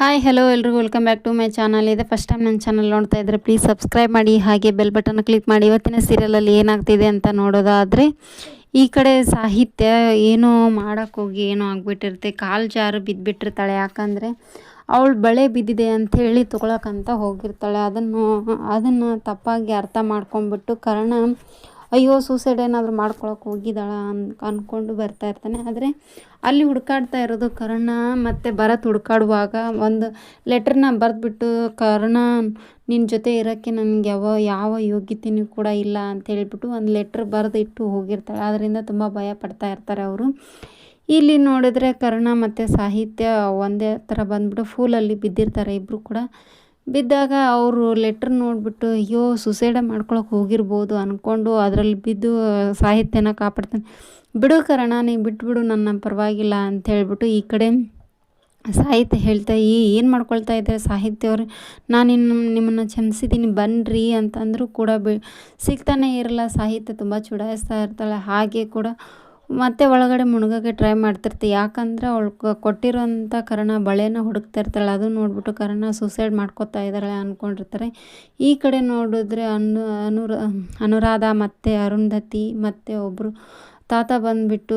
Hi hello ಎಲ್ರಿಗೂ. Welcome back to my channel ಇದೆ first time ನನ್ನ ಚಾನಲ್ ನೋಡ್ತಾ ಇದ್ದರೆ ಪ್ಲೀಸ್ ಸಬ್ಸ್ಕ್ರೈಬ್ ಮಾಡಿ, ಹಾಗೆ ಬೆಲ್ ಬಟನ್ ಕ್ಲಿಕ್ ಮಾಡಿ. ಇವತ್ತಿನ ಸೀರಿಯಲಲ್ಲಿ ಏನಾಗ್ತಿದೆ ಅಂತ ನೋಡೋದಾದರೆ, ಈ ಕಡೆ ಸಾಹಿತ್ಯ ಏನೋ ಮಾಡೋಕ್ಕೋಗಿ ಏನೋ ಆಗಿಬಿಟ್ಟಿರುತ್ತೆ. ಕಾಲು ಜಾರು ಬಿದ್ದುಬಿಟ್ಟಿರ್ತಾಳೆ ಯಾಕಂದರೆ ಅವಳು ಬಳೆ ಬಿದ್ದಿದೆ ಅಂಥೇಳಿ ತೊಗೊಳಕ್ಕಂತ ಹೋಗಿರ್ತಾಳೆ. ಅದನ್ನು ಅದನ್ನು ತಪ್ಪಾಗಿ ಅರ್ಥ ಮಾಡ್ಕೊಂಬಿಟ್ಟು ಕರ್ಣ ಅಯ್ಯೋ ಸೂಸೈಡ್ ಏನಾದರೂ ಮಾಡ್ಕೊಳಕ್ಕೆ ಹೋಗಿದ್ದಾಳ ಅನ್ ಅಂದ್ಕೊಂಡು ಬರ್ತಾ ಇರ್ತಾನೆ. ಆದರೆ ಅಲ್ಲಿ ಹುಡುಕಾಡ್ತಾ ಇರೋದು ಕರ್ಣ ಮತ್ತು ಭರತ್ ಹುಡುಕಾಡುವಾಗ ಒಂದು ಲೆಟ್ರನ್ನ ಬರೆದ್ಬಿಟ್ಟು, ಕರ್ಣ ನಿನ್ನ ಜೊತೆ ಇರೋಕ್ಕೆ ನನಗೆ ಯಾವ ಯಾವ ಯೋಗ್ಯತೆಯೂ ಕೂಡ ಇಲ್ಲ ಅಂತ ಹೇಳಿಬಿಟ್ಟು ಒಂದು ಲೆಟ್ರ್ ಬರೆದಿಟ್ಟು ಹೋಗಿರ್ತಾಳೆ. ಅದರಿಂದ ತುಂಬ ಭಯ ಪಡ್ತಾ ಇರ್ತಾರೆ ಅವರು. ಇಲ್ಲಿ ನೋಡಿದ್ರೆ ಕರ್ಣ ಮತ್ತು ಸಾಹಿತ್ಯ ಒಂದೇ ಥರ ಬಂದ್ಬಿಟ್ಟು ಫೂಲಲ್ಲಿ ಬಿದ್ದಿರ್ತಾರೆ ಇಬ್ಬರು ಕೂಡ. ಬಿದ್ದಾಗ ಅವರು ಲೆಟ್ರ್ ನೋಡಿಬಿಟ್ಟು, ಅಯ್ಯೋ ಸುಸೈಡ ಮಾಡ್ಕೊಳಕ್ಕೆ ಹೋಗಿರ್ಬೋದು ಅಂದ್ಕೊಂಡು ಅದರಲ್ಲಿ ಬಿದ್ದು ಸಾಹಿತ್ಯನ ಕಾಪಾಡ್ತಾನೆ. ಬಿಡು ಕರಣ, ನೀ ಬಿಟ್ಬಿಡು, ನನ್ನ ಪರವಾಗಿಲ್ಲ ಅಂತ ಹೇಳ್ಬಿಟ್ಟು ಈ ಕಡೆ ಸಾಹಿತ್ಯ ಹೇಳ್ತಾ, ಈ, ಏನು ಮಾಡ್ಕೊಳ್ತಾ ಇದ್ದಾರೆ ಸಾಹಿತ್ಯ ಅವರು ನಾನು, ನಿಮ್ಮನ್ನು ಕ್ಷಮಿಸಿದ್ದೀನಿ ಬನ್ನಿರಿ ಅಂತಂದರೂ ಕೂಡ ಬಿ, ಸಿಗ್ತಾನೆ ಇರಲ್ಲ. ಸಾಹಿತ್ಯ ತುಂಬ ಚುಡಾಯಿಸ್ತಾ ಇರ್ತಾಳೆ. ಹಾಗೆ ಕೂಡ ಮತ್ತೆ ಒಳಗಡೆ ಮುಳುಗೋಕ್ಕೆ ಟ್ರೈ ಮಾಡ್ತಿರ್ತೆ. ಯಾಕಂದರೆ ಅವಳು ಕೊಟ್ಟಿರೋಂಥ ಕರ್ಣ ಬಳೆನ ಹುಡುಕ್ತಾ ಇರ್ತಾಳೆ. ಅದು ನೋಡಿಬಿಟ್ಟು ಕರ್ಣ ಸೂಸೈಡ್ ಮಾಡ್ಕೋತಾ ಇದ್ದಾಳೆ ಅಂದ್ಕೊಂಡಿರ್ತಾರೆ ಈ ಕಡೆ ನೋಡಿದ್ರೆ ಅನು, ಅನುರ, ಅನುರಾಧ ಮತ್ತು ಅರುಂಧತಿ ಮತ್ತು ಒಬ್ಬರು ತಾತ ಬಂದುಬಿಟ್ಟು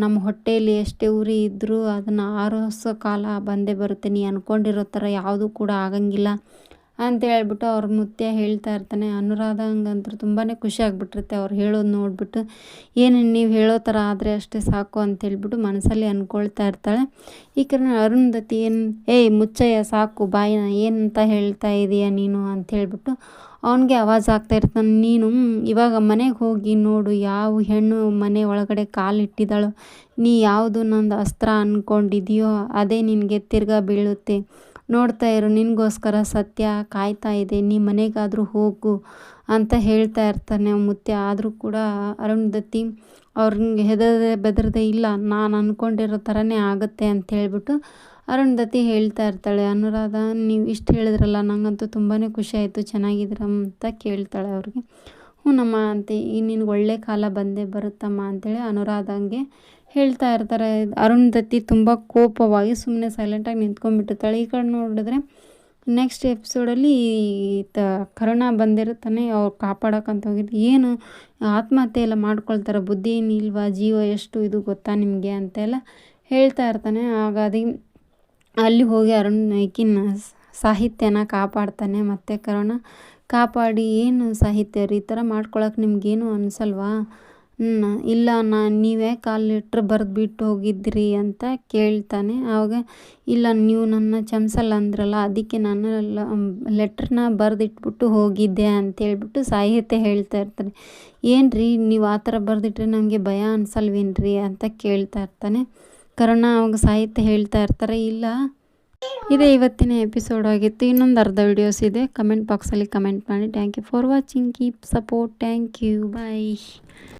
ನಮ್ಮ ಹೊಟ್ಟೆಯಲ್ಲಿ ಎಷ್ಟೇ ಉರಿ ಇದ್ದರೂ ಅದನ್ನು ಆರಿಸೋ ಕಾಲ ಬಂದೇ ಬರುತ್ತೆ. ನೀ ಅಂದ್ಕೊಂಡಿರೋ ಥರ ಯಾವುದೂ ಕೂಡ ಆಗಂಗಿಲ್ಲ. ಅಂತ ಹೇಳ್ಬಿಟ್ಟು ಅವ್ರ ಮುತ್ಯ ಹೇಳ್ತಾ ಇರ್ತಾನೆ. ಅನುರಾಧಂಗಂತೂ ತುಂಬಾ ಖುಷಿ ಆಗಿಬಿಟ್ಟಿರುತ್ತೆ ಅವ್ರು ಹೇಳೋದು ನೋಡಿಬಿಟ್ಟು. ಏನು ನೀವು ಹೇಳೋ ಥರ ಆದರೆ ಅಷ್ಟೇ ಸಾಕು ಅಂತ ಹೇಳ್ಬಿಟ್ಟು ಮನಸ್ಸಲ್ಲಿ ಅಂದ್ಕೊಳ್ತಾ ಇರ್ತಾಳೆ. ಈ ಕಡೆ ಅರುಂಧತಿ ಏನು, ಏಯ್ ಮುಚ್ಚಯ್ಯ, ಸಾಕು, ಬಾಯಿನ ಏನಂತ ಹೇಳ್ತಾ ಇದೀಯ ನೀನು? ಅಂತ ಹೇಳ್ಬಿಟ್ಟು ಅವನಿಗೆ ಆವಾಜ್ ಆಗ್ತಾ ಇರ್ತಾನೆ. ನೀನು, ಇವಾಗ ಮನೆಗೆ ಹೋಗಿ ನೋಡು, ಯಾವ ಹೆಣ್ಣು ಮನೆ ಒಳಗಡೆ ಕಾಲಿಟ್ಟಿದ್ದಾಳೋ ನೀ ಯಾವುದು ನಂದು ಅಸ್ತ್ರ ಅಂದ್ಕೊಂಡಿದೆಯೋ ಅದೇ ನಿನಗೆ ತಿರ್ಗಾ ಬೀಳುತ್ತೆ. ನೋಡ್ತಾ ಇರು, ನಿನಗೋಸ್ಕರ ಸತ್ಯ ಕಾಯ್ತಾ ಇದೆ, ನೀ ಮನೆಗಾದರೂ ಹೋಗು ಅಂತ ಹೇಳ್ತಾ ಇರ್ತಾನೆ ಮುತ್ಯ. ಆದರೂ ಕೂಡ ಅರುಂಧತಿ ಅವ್ರಿಗೆ ಹೆದರದೆ ಬೆದರದೆ ಇಲ್ಲ, ನಾನು ಅಂದ್ಕೊಂಡಿರೋ ಥರನೇ ಆಗುತ್ತೆ ಅಂತ ಹೇಳ್ಬಿಟ್ಟು ಅರುಂಧತಿ ಹೇಳ್ತಾ ಇರ್ತಾಳೆ. ಅನುರಾಧ, ನೀವು ಇಷ್ಟು ಹೇಳಿದ್ರಲ್ಲ ನನಗಂತೂ ತುಂಬಾ ಖುಷಿ ಆಯಿತು, ಚೆನ್ನಾಗಿದ್ದೀರ ಅಂತ ಕೇಳ್ತಾಳೆ ಅವ್ರಿಗೆ. ಹ್ಞೂನಮ್ಮ ಅಂತ, ಈ ನಿನಗೆ ಒಳ್ಳೆ ಕಾಲ ಬಂದೇ ಬರುತ್ತಮ್ಮ ಅಂತೇಳಿ ಅನುರಾಧಂಗೆ ಹೇಳ್ತಾ ಇರ್ತಾರೆ. ಅರುಂಧತಿ ತುಂಬ ಕೋಪವಾಗಿ ಸುಮ್ಮನೆ ಸೈಲೆಂಟಾಗಿ ನಿಂತ್ಕೊಂಡ್ಬಿಟ್ಟಿರ್ತಾಳೆ. ಈ ಕಡೆ ನೋಡಿದ್ರೆ ನೆಕ್ಸ್ಟ್ ಎಪಿಸೋಡಲ್ಲಿ ತ, ಕರುಣ ಬಂದಿರುತ್ತಾನೆ. ಅವ್ರು ಕಾಪಾಡೋಕ್ಕಂತ ಹೋಗಿದ್ದು ಏನು ಆತ್ಮಹತ್ಯೆ ಎಲ್ಲ ಮಾಡ್ಕೊಳ್ತಾರೆ? ಬುದ್ಧಿ ಏನಿಲ್ವಾ? ಜೀವ ಎಷ್ಟು ಇದು ಗೊತ್ತಾ ನಿಮಗೆ ಅಂತೆಲ್ಲ ಹೇಳ್ತಾ ಇರ್ತಾನೆ. ಅದಿ ಅಲ್ಲಿ ಹೋಗಿ ಅರುಣ್ ಈಕಿನ ಸಾಹಿತ್ಯನ ಕಾಪಾಡ್ತಾನೆ. ಮತ್ತು ಕರೋಣ ಕಾಪಾಡಿ ಏನು ಸಾಹಿತ್ಯ ಈ ಥರ ಮಾಡ್ಕೊಳಕ್ಕೆ ನಿಮಗೇನು ಅನಿಸಲ್ವಾ? ಇಲ್ಲ ಅಣ್ಣ ನೀವೇ ಕಾಲು ಲೆಟ್ರ್ ಬರೆದ್ಬಿಟ್ಟು ಹೋಗಿದ್ರಿ ಅಂತ ಕೇಳ್ತಾನೆ. ಆವಾಗ, ಇಲ್ಲ, ನೀವು ನನ್ನ ಚಮ್ಸಲ್ಲ ಅಂದ್ರಲ್ಲ, ಅದಕ್ಕೆ ನಾನು ಲೆಟ್ರನ್ನ ಬರೆದಿಟ್ಬಿಟ್ಟು ಹೋಗಿದ್ದೆ ಅಂತೇಳ್ಬಿಟ್ಟು ಸಾಹಿತ್ಯ ಹೇಳ್ತಾ ಇರ್ತಾನೆ. ಏನು ರೀ ನೀವು ಆ ಥರ ಬರೆದಿಟ್ರೆ ನನಗೆ ಭಯ ಅನ್ಸಲ್ವೇನ್ರಿ ಅಂತ ಕೇಳ್ತಾ ಇರ್ತಾನೆ. ಕರೋಣ ಅವಾಗ ಸಾಹಿತ್ಯ ಹೇಳ್ತಾ ಇರ್ತಾರೆ, ಇಲ್ಲ. ಇದೇ ಇವತ್ತಿನ ಎಪಿಸೋಡ್ ಆಗಿತ್ತು. ಇನ್ನೊಂದು ಅರ್ಧ ವಿಡಿಯೋಸ್ ಇದೆ. ಕಮೆಂಟ್ ಬಾಕ್ಸಲ್ಲಿ ಕಮೆಂಟ್ ಮಾಡಿ. Thank you for watching. Keep support. Thank you. Bye.